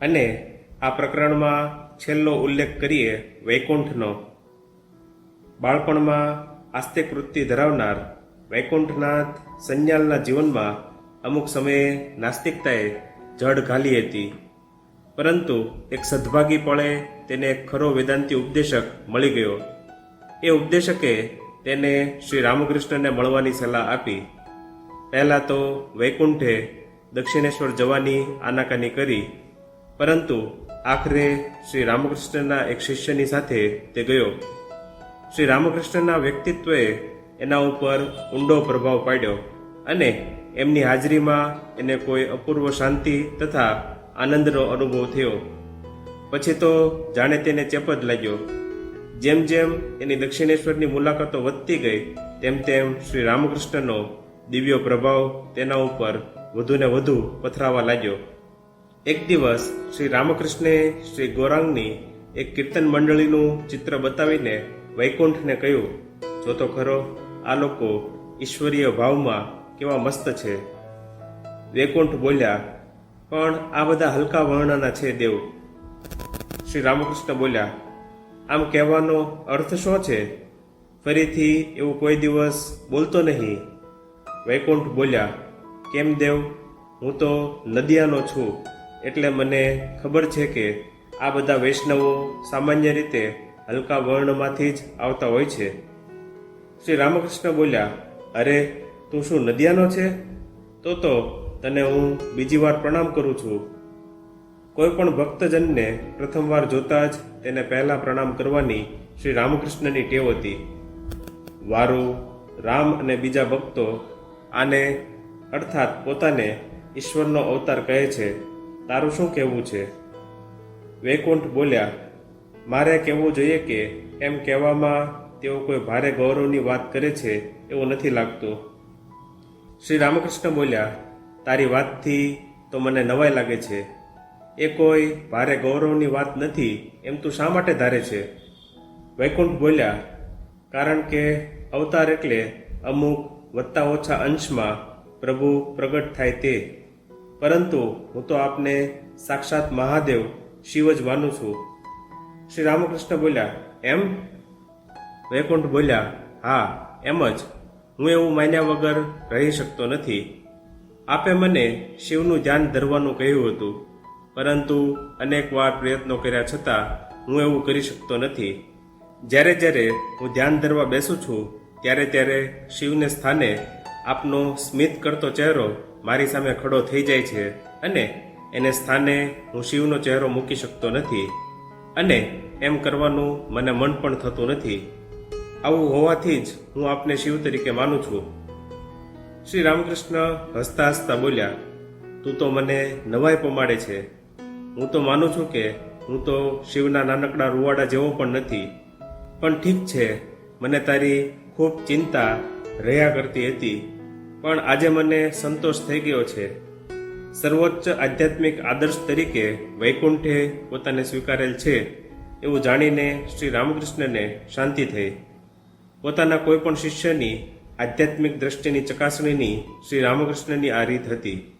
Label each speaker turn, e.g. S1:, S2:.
S1: અને આ પ્રકરણમાં છેલ્લો ઉલ્લેખ કરીએ વૈકુંઠનો. બાળપણમાં આસ્તિક વૃત્તિ ધરાવનાર વૈકુંઠનાથ સંન્યાલના જીવનમાં અમુક સમયે નાસ્તિકતાએ જડ ઘાલી હતી. પરંતુ એક સદભાગીપણે તેને એક ખરો વેદાંતી ઉપદેશક મળી ગયો. એ ઉપદેશકે તેને શ્રી રામકૃષ્ણને મળવાની સલાહ આપી. પહેલાં તો વૈકુંઠે દક્ષિણેશ્વર જવાની આનાકાની કરી પરંતુ આખરે શ્રી રામકૃષ્ણના એક શિષ્યની સાથે તે ગયો. શ્રી રામકૃષ્ણના વ્યક્તિત્વએ એના ઉપર ઊંડો પ્રભાવ પાડ્યો અને એમની હાજરીમાં એને કોઈ અપૂર્વ શાંતિ તથા આનંદનો અનુભવ થયો. પછી તો જાણે તેને ચેપ જ લાગ્યો. જેમ જેમ એની દક્ષિણેશ્વરની મુલાકાતો વધતી ગઈ, તેમ તેમ શ્રી રામકૃષ્ણનો દિવ્ય પ્રભાવ તેના ઉપર વધુને વધુ પથરાવા લાગ્યો. એક દિવસ શ્રી રામકૃષ્ણે શ્રી ગોરાંગની એક કીર્તન મંડળીનું ચિત્ર બતાવીને વૈકુંઠને કહ્યું, જો તો ખરો, આ લોકો ઈશ્વરીય ભાવમાં કેવા મસ્ત છે. વૈકુંઠ બોલ્યા, પણ આ બધા હલકા વર્ણના છે દેવ. શ્રી રામકૃષ્ણ બોલ્યા, આમ કહેવાનો અર્થ શું છે? ફરીથી એવું કોઈ દિવસ બોલતો નહીં. વૈકુંઠ બોલ્યા, કેમ દેવ? હું તો નદિયાનો છું. એટલે મને ખબર છે કે આ બધા વૈષ્ણવો સામાન્ય રીતે હલકા વર્ણમાંથી જ આવતા હોય છે. શ્રી રામકૃષ્ણ બોલ્યા, અરે, તું શું નદિયાનો છે? તો તો તને હું બીજી વાર પ્રણામ કરું છું. કોઈ પણ ભક્તજનને પ્રથમવાર જોતા જ તેને પહેલાં પ્રણામ કરવાની શ્રી રામકૃષ્ણની ટેવ હતી. વારુ, રામ અને બીજા ભક્તો આને અર્થાત પોતાને ઈશ્વરનો અવતાર કહે છે. તારું શું કહેવું છે? વૈકુંઠ બોલ્યા, મારે કહેવું જોઈએ કે એમ કહેવામાં તેઓ કોઈ ભારે ગૌરવની વાત કરે છે એવું નથી લાગતું. શ્રી રામકૃષ્ણ બોલ્યા, તારી વાતથી તો મને નવાઈ લાગે છે. એ કોઈ ભારે ગૌરવની વાત નથી, એમ તું શા માટે ધારે છે? વૈકુંઠ બોલ્યા, કારણ કે અવતાર એટલે અમુક વત્તા ઓછા અંશમાં પ્રભુ પ્રગટ થાય તે. પરંતુ હું તો આપને સાક્ષાત મહાદેવ શિવ જ માનું છું. શ્રી રામકૃષ્ણ બોલ્યા, એમ? વૈકુંઠ બોલ્યા, હા, એમ જ. હું એવું માન્યા વગર રહી શકતો નથી. આપે મને શિવનું ધ્યાન ધરવાનું કહ્યું હતું, પરંતુ અનેક વાર પ્રયત્નો કર્યા છતાં હું એવું કરી શકતો નથી. જ્યારે જ્યારે હું ધ્યાન ધરવા બેસું છું, ત્યારે ત્યારે શિવને સ્થાને આપનો સ્મિત કરતો ચહેરો મારી સામે ખડો થઈ જાય છે અને એને સ્થાને હું શિવનો ચહેરો મૂકી શકતો નથી અને એમ કરવાનું મને મન પણ થતું નથી. આવું હોવાથી જ હું આપને શિવ તરીકે માનું છું. શ્રી રામકૃષ્ણ હસતા હસતા બોલ્યા, તું તો મને નવાઈ પમાડે છે. હું તો માનું છું કે હું તો શિવના નાનકડા રૂવાડા જેવો પણ નથી. પણ ઠીક છે, મને તારી ખૂબ ચિંતા રહ્યા કરતી હતી. પણ આજે મને સંતોષ થઈ ગયો છે. સર્વોચ્ચ આધ્યાત્મિક આદર્શ તરીકે વૈકુંઠે પોતાને સ્વીકારેલ છે એવું જાણીને શ્રી રામકૃષ્ણને શાંતિ થઈ. પોતાના કોઈપણ શિષ્યની આધ્યાત્મિક દ્રષ્ટિની ચકાસણીની શ્રી રામકૃષ્ણની આ રીત હતી.